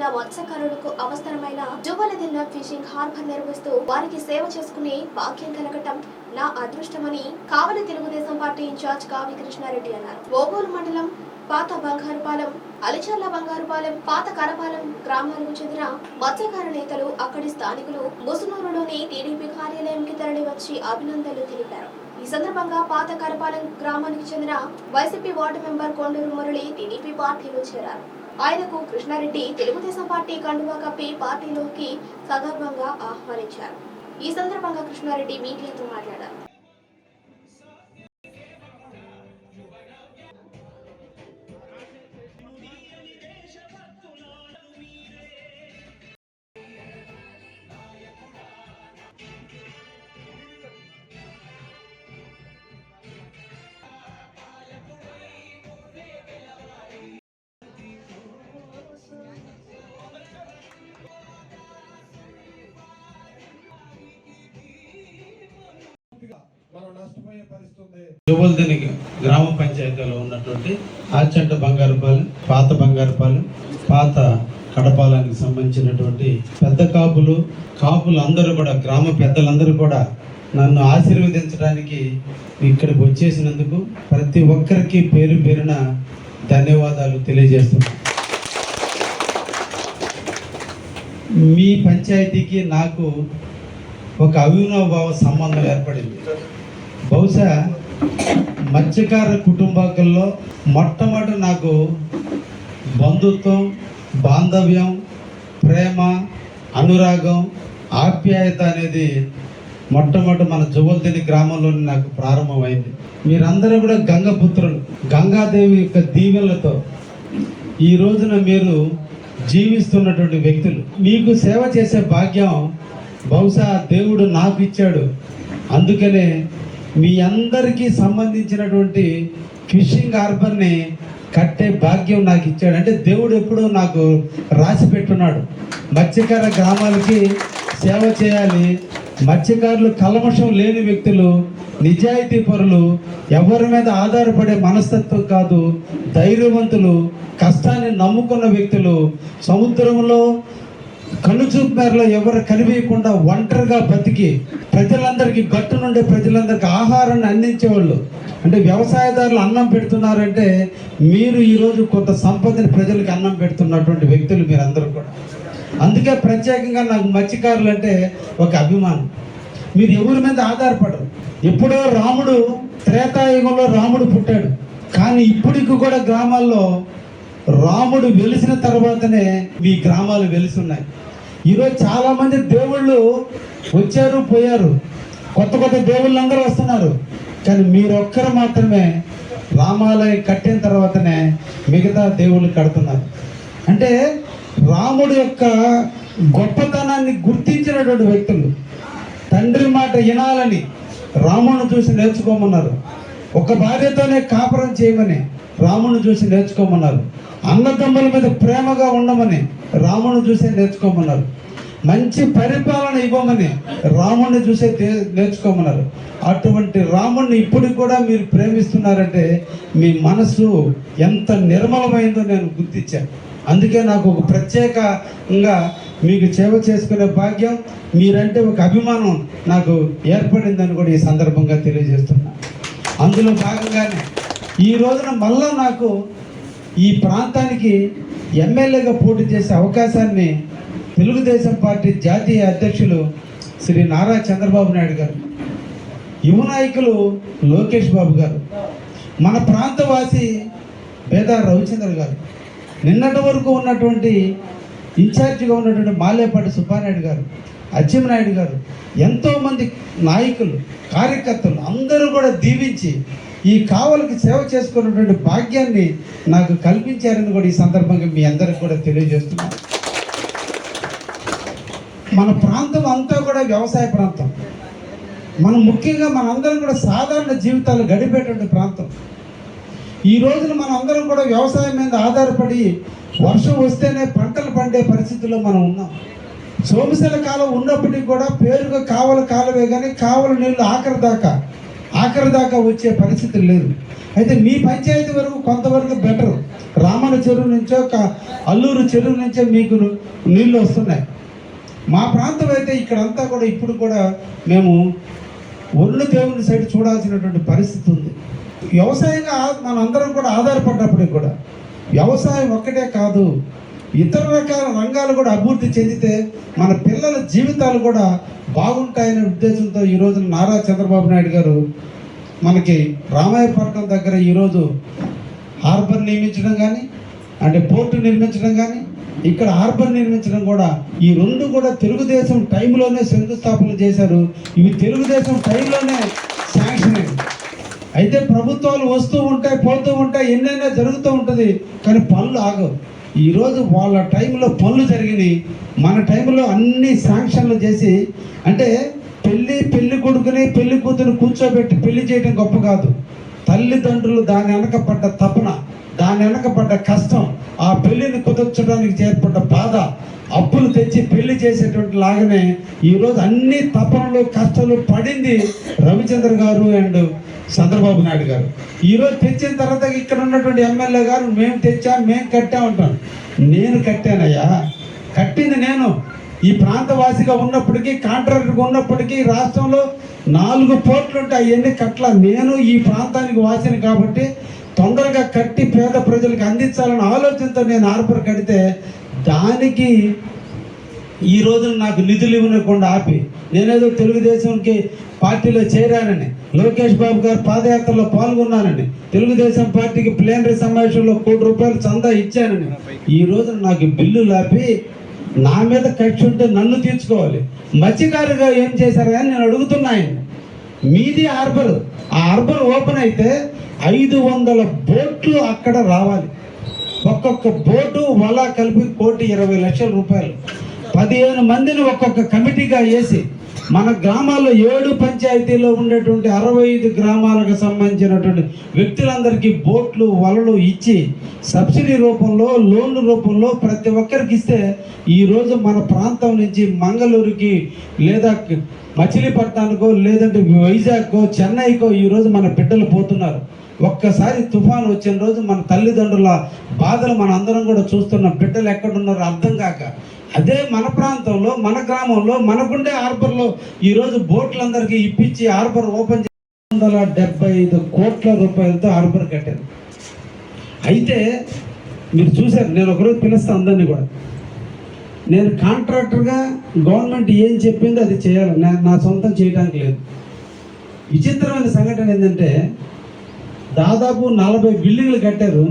చెందిన మత్స్యకారులకు అవసరమైన జువ్వలదిన్న ఫిషింగ్ హార్బర్ నిర్వహిస్తూ వారికి సేవ చేసుకునే భాగ్యం కలగటం నా అదృష్టమని Kavali Telugu Desam party in charge Kavi Krishna Reddy అన్నారు. ఓగోలు మండలం పాత బంగారుపాలెం అలిచర్ల బంగారుపాలెం పాత కరపాలెం గ్రామాలకు చెందిన మత్స్యకార నేతలు అక్కడి స్థానికులు ముసునూరులోని టీడీపీ కార్యాలయంకి తరలి వచ్చి అభినందనలు తెలిపారు. ఈ సందర్భంగా పాత కరపాలెం గ్రామానికి చెందిన YCP ward member Konduru Murali TDP పార్టీలో చేరారు. ఆయనకు కృష్ణారెడ్డి తెలుగుదేశం పార్టీ కండువా కప్పి పార్టీలోకి సగర్వంగా ఆహ్వానించారు. ఈ సందర్భంగా కృష్ణారెడ్డి మీడియాతో మాట్లాడారు. నష్టపోయే గ్రామ పంచాయతీలో ఉన్నటువంటి ఆచంట బంగారుపాలెం పాత బంగారుపాలెం పాత కడపాలానికి సంబంధించినటువంటి పెద్ద కాపులు కాపులు అందరూ కూడా గ్రామ పెద్దలందరూ కూడా నన్ను ఆశీర్వదించడానికి ఇక్కడికి వచ్చేసినందుకు ప్రతి ఒక్కరికి పేరు పేరున ధన్యవాదాలు తెలియజేస్తున్నాను. మీ పంచాయతీకి నాకు ఒక అవినాభావ సంబంధం ఏర్పడింది. బహుశా మత్స్యకార కుటుంబాల్లో మొట్టమొదటి నాకు బంధుత్వం బాంధవ్యం ప్రేమ అనురాగం ఆప్యాయత అనేది మొట్టమొదటి మన జువల్తిని గ్రామంలోనే నాకు ప్రారంభమైంది. మీరందరూ కూడా గంగపుత్రులు గంగాదేవి యొక్క దీవెనలతో ఈ రోజున మీరు జీవిస్తున్నటువంటి వ్యక్తులు. మీకు సేవ చేసే భాగ్యం బహుశా దేవుడు నాకు ఇచ్చాడు. అందుకనే మీ అందరికీ సంబంధించినటువంటి ఫిషింగ్ హార్బర్ని కట్టే భాగ్యం నాకు ఇచ్చాడు. అంటే దేవుడు ఎప్పుడూ నాకు రాసి పెట్టున్నాడు. మత్స్యకార గ్రామాలకి సేవ చేయాలి. మత్స్యకారులు కల్మషం లేని వ్యక్తులు నిజాయితీ పరులు ఎవరి మీద ఆధారపడే మనస్తత్వం కాదు ధైర్యవంతులు కష్టాన్ని నమ్ముకున్న వ్యక్తులు సముద్రంలో కనుచూపు మేరలో ఎవరు కనిపించకుండా ఒంటరిగా బతికి ప్రజలందరికీ గట్టు నుండి ప్రజలందరికీ ఆహారాన్ని అందించేవాళ్ళు. అంటే వ్యవసాయదారులు అన్నం పెడుతున్నారంటే మీరు ఈరోజు కొంత సంపదని ప్రజలకు అన్నం పెడుతున్నటువంటి వ్యక్తులు మీరందరూ కూడా. అందుకే ప్రత్యేకంగా నాకు మత్స్యకారులు అంటే ఒక అభిమానం. మీరు ఎవరి మీద ఆధారపడరు. ఎప్పుడో రాముడు త్రేతాయుగంలో రాముడు పుట్టాడు. కానీ ఇప్పటికి కూడా గ్రామాల్లో రాముడు వెలిసిన తర్వాతనే మీ గ్రామాలు వెలిసున్నాయి. ఈరోజు చాలా మంది దేవుళ్ళు వచ్చారు పోయారు. కొత్త కొత్త దేవుళ్ళు అందరూ వస్తున్నారు. కానీ మీరొక్కరు మాత్రమే రామాలయం కట్టిన తర్వాతనే మిగతా దేవుళ్ళు కడుతున్నారు. అంటే రాముడు యొక్క గొప్పతనాన్ని గుర్తించినటువంటి వ్యక్తులు. తండ్రి మాట వినాలని రామును చూసి నేర్చుకోమన్నారు. ఒక భార్యతోనే కాపురం చేయమని రాముని చూసి నేర్చుకోమన్నారు. అన్నదమ్ముల మీద ప్రేమగా ఉండమని రాముని చూసే నేర్చుకోమన్నారు. మంచి పరిపాలన ఇవ్వమని రాముణ్ణి చూసే నేర్చుకోమన్నారు. అటువంటి రాముణ్ణి ఇప్పటికి కూడా మీరు ప్రేమిస్తున్నారంటే మీ మనసు ఎంత నిర్మలమైందో నేను గుర్తించాను. అందుకే నాకు ఒక ప్రత్యేకంగా మీకు సేవ చేసుకునే భాగ్యం మీరంటే ఒక అభిమానం నాకు ఏర్పడిందని కూడా ఈ సందర్భంగా తెలియజేస్తున్నా. అందులో భాగంగానే ఈ రోజున మళ్ళా నాకు ఈ ప్రాంతానికి ఎమ్మెల్యేగా పోటీ చేసే అవకాశాన్ని తెలుగుదేశం పార్టీ జాతీయ అధ్యక్షులు శ్రీ నారా చంద్రబాబు నాయుడు గారు యువ నాయకులు లోకేష్ బాబు గారు మన ప్రాంతవాసి బేదా రవిచంద్ర గారు నిన్నటి వరకు ఉన్నటువంటి ఇన్ఛార్జిగా ఉన్నటువంటి మాలేపాటి సుబ్బానాయుడు గారు అచ్చెంనాయుడు గారు ఎంతోమంది నాయకులు కార్యకర్తలు అందరూ కూడా దీవించి ఈ కావలకి సేవ చేసుకున్నటువంటి భాగ్యాన్ని నాకు కల్పించారని కూడా ఈ సందర్భంగా మీ అందరికి కూడా తెలియజేస్తున్నాను. మన ప్రాంతం అంతా కూడా వ్యవసాయ ప్రాంతం. మనం ముఖ్యంగా మనందరం కూడా సాధారణ జీవితాలు గడిపేటువంటి ప్రాంతం. ఈ రోజున మనం అందరం కూడా వ్యవసాయం మీద ఆధారపడి వర్షం వస్తేనే పంటలు పండే పరిస్థితుల్లో మనం ఉన్నాం. సోమశిల కాలం ఉన్నప్పటికీ కూడా పేరుగా కావల కాలవే కానీ కావల నీళ్ళు ఆఖరి దాకా ఆఖరి దాకా వచ్చే పరిస్థితి లేదు అయితే మీ పంచాయతీ వరకు కొంతవరకు బెటర్. రామన చెరువు నుంచో ఒక అల్లూరు చెరువు నుంచో మీకు నీళ్ళు వస్తున్నాయి. మా ప్రాంతం అయితే ఇక్కడంతా కూడా ఇప్పుడు కూడా మేము ఒళ్ళు దేవుని సైడ్ చూడాల్సినటువంటి పరిస్థితి ఉంది. వ్యవసాయంగా మనందరం కూడా ఆధారపడ్డప్పటికి కూడా వ్యవసాయం ఒక్కటే కాదు ఇతర రకాల రంగాలు కూడా అభివృద్ధి చెందితే మన పిల్లల జీవితాలు కూడా బాగుంటాయనే ఉద్దేశంతో ఈ రోజున నారా చంద్రబాబు నాయుడు గారు మనకి రామాయపట్నం దగ్గర ఈరోజు హార్బర్ నియమించడం కానీ అంటే పోర్టు నిర్మించడం కానీ ఇక్కడ హార్బర్ నిర్మించడం కూడా ఈ రెండు కూడా తెలుగుదేశం టైంలోనే శంకుస్థాపన చేశారు. ఇవి తెలుగుదేశం టైంలోనే శాంక్షన్ అయితే ప్రభుత్వాలు వస్తూ ఉంటాయి పోతూ ఉంటాయి ఎన్నైనా జరుగుతూ ఉంటుంది కానీ పనులు ఆగవు. ఈరోజు వాళ్ళ టైంలో పనులు జరిగినాయి మన టైంలో అన్ని శాంక్షన్లు చేసి అంటే పెళ్ళి పెళ్ళి కొడుకుని పెళ్ళి కూతురు కూర్చోబెట్టి పెళ్ళి చేయడం గొప్ప కాదు. తల్లిదండ్రులు దాని వెనకపడ్డ తపన దాని వెనకపడ్డ కష్టం ఆ పెళ్ళిని కుదర్చడానికి చేర్పడ్డ బాధ అప్పులు తెచ్చి పెళ్ళి చేసేటువంటి లాగానే ఈరోజు అన్ని తపనలు కష్టాలు పడింది రవిచంద్ర గారు అండ్ చంద్రబాబు నాయుడు గారు. ఈరోజు తెచ్చిన తర్వాత ఇక్కడ ఉన్నటువంటి ఎమ్మెల్యే గారు మేము తెచ్చాం మేము కట్టామంటాం నేను కట్టానయ్యా. కట్టింది నేను. ఈ ప్రాంతవాసిగా ఉన్నప్పటికీ కాంట్రాక్టర్గా ఉన్నప్పటికీ రాష్ట్రంలో నాలుగు పోర్ట్లు ఉంటాయి అవన్నీ కట్ల? నేను ఈ ప్రాంతానికి వాసిని కాబట్టి తొందరగా కట్టి పేద ప్రజలకు అందించాలన్న ఆలోచనతో నేను ఆర్పర్ కడితే దానికి ఈ రోజున నాకు నిధులు ఇవ్వకుండా ఆపి. నేనేదో తెలుగుదేశంకి పార్టీలో చేరానని లోకేష్ బాబు గారు పాదయాత్రలో పాల్గొన్నానని తెలుగుదేశం పార్టీకి ప్లేనరీ సమావేశంలో కోటి రూపాయలు చందా ఇచ్చానని ఈ రోజున నాకు బిల్లు ఆపి నా మీద కక్ష ఉంటే నన్ను తీర్చుకోవాలి. మత్స్యకారుగా ఏం చేశారు కానీ నేను అడుగుతున్నా ఆయన మీది హార్బర్. ఆ హార్బర్ ఓపెన్ అయితే ఐదు వందల బోట్లు అక్కడ రావాలి. ఒక్కొక్క బోటు వల కలిపి కోటి ఇరవై లక్షల రూపాయలు. పదిహేను మందిని ఒక్కొక్క కమిటీగా వేసి మన గ్రామాల్లో ఏడు పంచాయతీలో ఉండేటువంటి అరవై ఐదు గ్రామాలకు సంబంధించినటువంటి వ్యక్తులందరికీ బోట్లు వలలు ఇచ్చి సబ్సిడీ రూపంలో లోన్ల రూపంలో ప్రతి ఒక్కరికి ఇస్తే ఈరోజు మన ప్రాంతం నుంచి మంగళూరుకి లేదా మచిలీపట్నానికో లేదంటే వైజాగ్కో చెన్నైకో ఈరోజు మన బిడ్డలు పోతున్నారు. ఒక్కసారి తుఫాన్ వచ్చిన రోజు మన తల్లిదండ్రుల బాధలు మన అందరం కూడా చూస్తున్న. బిడ్డలు ఎక్కడున్నారో అర్థం కాక అదే మన ప్రాంతంలో మన గ్రామంలో మనకుండే హార్బర్లో ఈరోజు బోట్లందరికీ ఇప్పించి హార్బర్ ఓపెన్ వందల డెబ్బై ఐదు కోట్ల రూపాయలతో హార్బర్ కట్టారు. అయితే మీరు చూశారు నేను ఒకరోజు పిలుస్తాను అందరినీ కూడా. నేను కాంట్రాక్టర్గా గవర్నమెంట్ ఏం చెప్పిందో అది చేయాలి. నా నా సొంతం చేయడానికి లేదు. విచిత్రమైన సంఘటన ఏంటంటే దాదాపు నలభై బిల్డింగ్లు కట్టారు.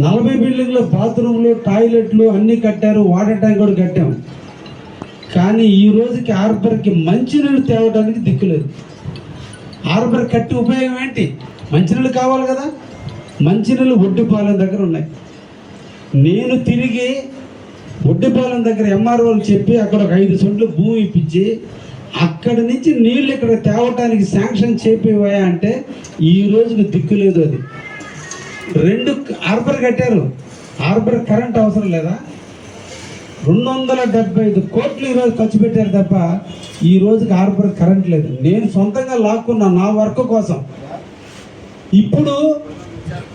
నలభై బిల్డింగ్లు బాత్రూమ్లు టాయిలెట్లు అన్నీ కట్టారు వాటర్ ట్యాంక్ కూడా కట్టాం. కానీ ఈ రోజుకి హార్బర్కి మంచినీళ్ళు తేవడానికి దిక్కులేదు హార్బర్ కట్టి ఉపయోగం ఏంటి? మంచినీళ్ళు కావాలి కదా? మంచినీళ్ళు ఒడ్డుపాలెం దగ్గర ఉన్నాయి. నేను తిరిగి ఒడ్డుపాలెం దగ్గర ఎంఆర్ఓలు చెప్పి అక్కడ ఒక ఐదు సెంట్లు భూమి ఇప్పించి అక్కడి నుంచి నీళ్ళు ఇక్కడ తేవటానికి శాంక్షన్ చేపివయా అంటే ఈ రోజుకి దిక్కు లేదు అది. రెండు హార్బర్ కట్టారు. హార్బర్ కరెంట్ అవసరం లేదా? రెండు వందల డెబ్బై ఐదు కోట్లు ఈరోజు ఖర్చు పెట్టారు తప్ప ఈ రోజుకి హార్బర్ కరెంట్ లేదు. నేను సొంతంగా లాక్కున్నా నా వర్క్ కోసం. ఇప్పుడు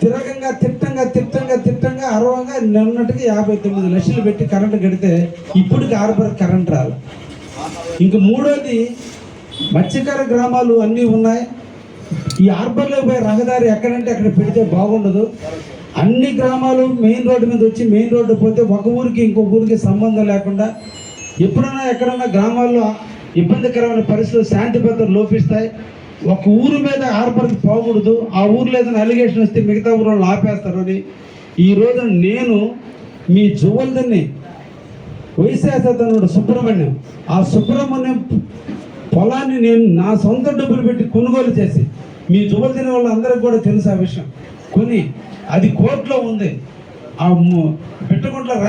తిరగంగా తిట్టంగా తిట్టంగా తిట్టంగా అరవంగా నిన్నటికి యాభై తొమ్మిది లక్షలు పెట్టి కరెంట్ కడితే ఇప్పటికి హార్బర్ కరెంట్ రాలి ఇంక మూడోది మత్స్యకార గ్రామాలు అన్నీ ఉన్నాయి. ఈ హార్బర్లో పోయే రహదారి ఎక్కడంటే అక్కడ పెడితే బాగుండదు. అన్ని గ్రామాలు మెయిన్ రోడ్డు మీద వచ్చి మెయిన్ రోడ్డు పోతే ఒక ఊరికి ఇంకొక ఊరికి సంబంధం లేకుండా ఎప్పుడైనా ఎక్కడన్నా గ్రామాల్లో ఇబ్బందికరమైన పరిస్థితులు శాంతి భద్రతలు లోపిస్తాయి. ఒక ఊరు మీద హార్బర్కి పోకూడదు. ఆ ఊర్లో ఏదైనా అలిగేషన్ వస్తే మిగతా ఊరు ఆపేస్తారు అని. ఈ రోజు నేను మీ జువల్దని వైశాఖతనుడు సుబ్రహ్మణ్యం ఆ సుబ్రహ్మణ్యం పొలాన్ని నేను నా సొంత డబ్బులు పెట్టి కొనుగోలు చేసి మీ జువల్ తినే వాళ్ళందరికీ కూడా తెలుసు ఆ విషయం. కొని అది కోర్టులో ఉంది. ఆ ము-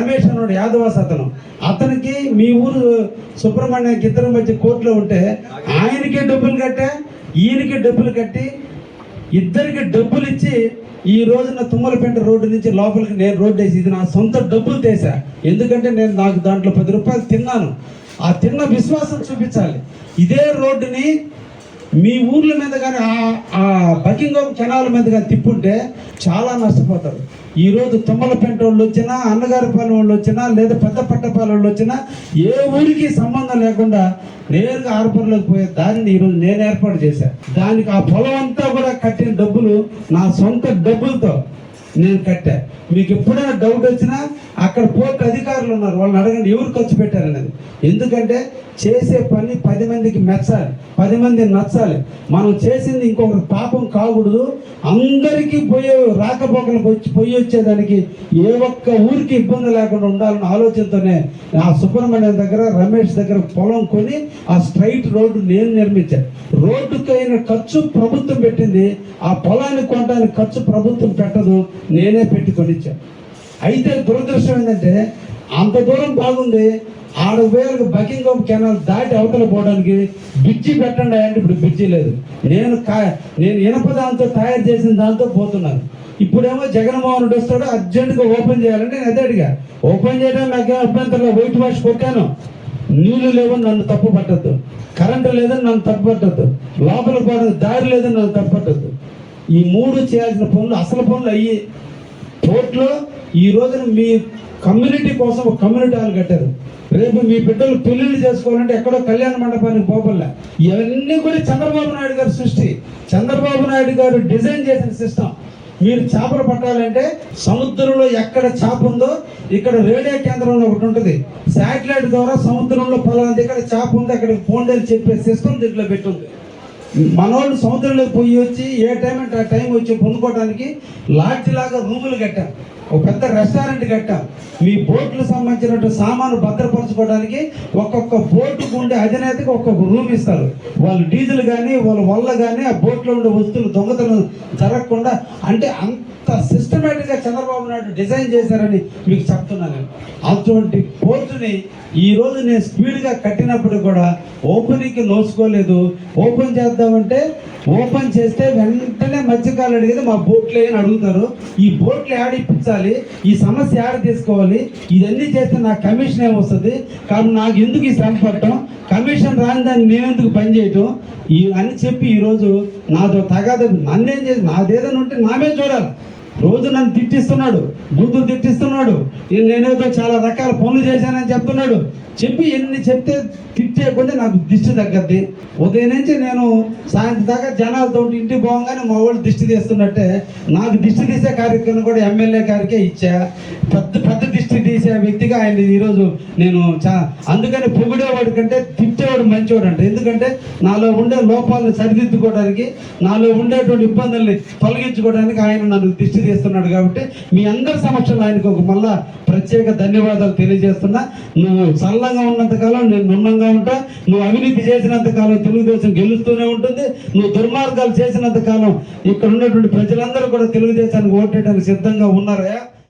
రమేష్ అన్నాడు యాదవాస్ అతను అతనికి మీ ఊరు సుబ్రహ్మణ్యానికి ఇద్దరి మధ్య కోర్టులో ఉంటే ఆయనకి డబ్బులు కట్టా ఈయనకి డబ్బులు కట్టి ఇద్దరికి డబ్బులు ఇచ్చి ఈ రోజున తుమ్మలపేట రోడ్డు నుంచి లోపలికి నేను రోడ్డు వేసి ఇది నా సొంత డబ్బులు తీసా. ఎందుకంటే నేను నాకు దాంట్లో పది రూపాయలు తిన్నాను. ఆ తిన్న విశ్వాసం చూపించాలి. ఇదే రోడ్డుని మీ ఊర్ల మీద కానీ ఆ బకింగం కెనాల్ మీద కానీ తిప్పుంటే చాలా నష్టపోతారు. ఈరోజు తుమ్మలపేంట వాళ్ళు వచ్చినా అన్నగారిపాలెం వాళ్ళు వచ్చినా లేదా పెద్ద పట్టపాలెం వాళ్ళు వచ్చినా ఏ ఊరికి సంబంధం లేకుండా నేరుగా హార్బర్లోకి పోయే దారిని ఈరోజు నేను ఏర్పాటు చేశాను దానికి ఆ పొలం అంతా కూడా కట్టిన డబ్బులు నా సొంత డబ్బులతో నేను కట్టా. మీకు ఎప్పుడైనా డౌట్ వచ్చినా అక్కడ పోర్టు అధికారులు ఉన్నారు. వాళ్ళని అడగండి ఎవరు ఖర్చు పెట్టారనేది. ఎందుకంటే చేసే పని పది మందికి మెచ్చాలి పది మంది నచ్చాలి. మనం చేసింది ఇంకొకరి పాపం కాకూడదు. అందరికీ పోయే రాకపోకలు వచ్చి పోయి వచ్చేదానికి ఏ ఒక్క ఊరికి ఇబ్బంది లేకుండా ఉండాలన్న ఆలోచనతోనే ఆ సుబ్రహ్మణ్యం దగ్గర రమేష్ దగ్గర పొలం కొని ఆ స్ట్రైట్ రోడ్డు నేను నిర్మించాను రోడ్డుకైన ఖర్చు ప్రభుత్వం పెట్టింది. ఆ పొలాన్ని కొనడానికి ఖర్చు ప్రభుత్వం పెట్టదు. నేనే పెట్టి కొనిచ్చాను అయితే దురదృష్టం ఏంటంటే అంత దూరం బాగుంది. ఆరు వేలకు బకింగ్ కెనాల్ దాటి అవతల పోవడానికి బ్రిడ్జి పెట్టండి అంటే ఇప్పుడు బ్రిడ్జి లేదు. నేను కా నేను ఇనప దాంతో తయారు చేసిన దాంతో పోతున్నాను. ఇప్పుడేమో జగన్మోహన్ రెడ్డి వస్తాడు అర్జెంటుగా ఓపెన్ చేయాలంటే నేను అదే అడిగా. ఓపెన్ చేయడం నాకేం అభ్యంతరం వైట్ వాష్ కొట్టాను. నీళ్ళు లేవని నన్ను తప్పు పట్టద్దు. కరెంటు లేదని నన్ను తప్పు పట్టద్దు. లోపల పోవడం దారి లేదని నన్ను తప్పు పట్టద్దు. ఈ మూడు చేయాల్సిన పనులు అసలు పనులు అయ్యి పోర్ట్లో ఈ రోజున మీ కమ్యూనిటీ కోసం ఒక కమ్యూనిటీ హాల్ కట్టారు. రేపు మీ బిడ్డలు పెళ్ళిళ్ళు చేసుకోవాలంటే ఎక్కడో కళ్యాణ మండపానికి పోపల్లా. ఇవన్నీ కూడా చంద్రబాబు నాయుడు గారి సృష్టి. చంద్రబాబు నాయుడు గారు డిజైన్ చేసిన సిస్టమ్. మీరు చేపలు పట్టాలంటే సముద్రంలో ఎక్కడ చేప ఉందో ఇక్కడ రేడియో కేంద్రంలో ఒకటి ఉంటుంది. శాటిలైట్ ద్వారా సముద్రంలో పలానా ఇక్కడ చేప ఉంది అక్కడ ఫోన్ అని చెప్పే సిస్టమ్ దీంట్లో పెట్టుంది. మనోళ్ళు సముద్రంలోకి పోయి వచ్చి ఏ టైం అంటే ఆ టైం వచ్చి పొందుకోవడానికి లాడ్జ్ లాగా రూములు కట్టారు. ఒక పెద్ద రెస్టారెంట్ కట్టాం. మీ బోట్లు సంబంధించినటువంటి సామాను భద్రపరచుకోవడానికి ఒక్కొక్క బోటుకు ఉండే అధినేతకి ఒక్కొక్క రూమ్ ఇస్తారు. వాళ్ళు డీజిల్ కానీ వాళ్ళ వల్ల కానీ ఆ బోట్లో ఉండే వస్తువులు దొంగతనం జరగకుండా అంటే అంత సిస్టమేటిక్గా చంద్రబాబు నాయుడు డిజైన్ చేశారని మీకు చెప్తున్నాను అటువంటి బోటుని ఈ రోజు నేను స్పీడ్గా కట్టినప్పుడు కూడా ఓపెనింగ్కి నోచుకోలేదు. ఓపెన్ చేద్దామంటే ఓపెన్ చేస్తే వెంటనే మధ్యకాలం అడిగేది మా బోట్లు అని అడుగుతారు. ఈ బోట్లు యాడ్ ఇప్పించాలి ఈ సమస్య ఆడ తీసుకోవాలి ఇదన్నీ చేస్తే నాకు కమిషన్ ఏమొస్తుంది? కానీ నాకు ఎందుకు ఈ శ్రమ పట్టడం కమిషన్ రాని దాన్ని మేమెందుకు పనిచేయటం ఈ అని చెప్పి ఈరోజు నాతో తగాద నన్నేం చేసి నాదేదైనా ఉంటే నామే చూడాలి. రోజు నన్ను తిట్టిస్తున్నాడు బూతులు తిట్టిస్తున్నాడు నేనేదో చాలా రకాల పనులు చేశానని చెప్తున్నాడు. చెప్పి ఎన్ని చెప్తే తిట్టేయకుండా నాకు దిష్టి తగ్గద్ది. ఉదయం నుంచి నేను సాయంత్రం దాకా జనాలతో ఇంటికి పోగానే మా వాళ్ళు దిష్టి తీస్తున్నట్టే నాకు దిష్టి తీసే కార్యక్రమం కూడా ఎమ్మెల్యే గారికే ఇచ్చా. పెద్ద పెద్ద దిష్టి తీసే వ్యక్తిగా ఆయన ఈరోజు నేను చా అందుకని పొగిడేవాడి కంటే తిట్టేవాడు మంచివాడు అంటే. ఎందుకంటే నాలో ఉండే లోపాలను సరిదిద్దుకోవడానికి నాలో ఉండేటువంటి ఇబ్బందుల్ని తొలగించుకోవడానికి ఆయన నన్ను దిష్టి తీస్తున్నాడు కాబట్టి మీ అందరి సమక్షంలో ఆయనకు ఒక మళ్ళా ప్రత్యేక ధన్యవాదాలు తెలియజేస్తున్నా. నువ్వు చల్లంగా ఉన్నంత కాలం నేను నున్నంగా ఉంటా. నువ్వు అవినీతి చేసినంత కాలం తెలుగుదేశం గెలుస్తూనే ఉంటుంది. నువ్వు దుర్మార్గాలు చేసినంత కాలం ఇక్కడ ఉన్నటువంటి ప్రజలందరూ కూడా తెలుగుదేశానికి ఓటేయడానికి సిద్ధంగా ఉన్నారయా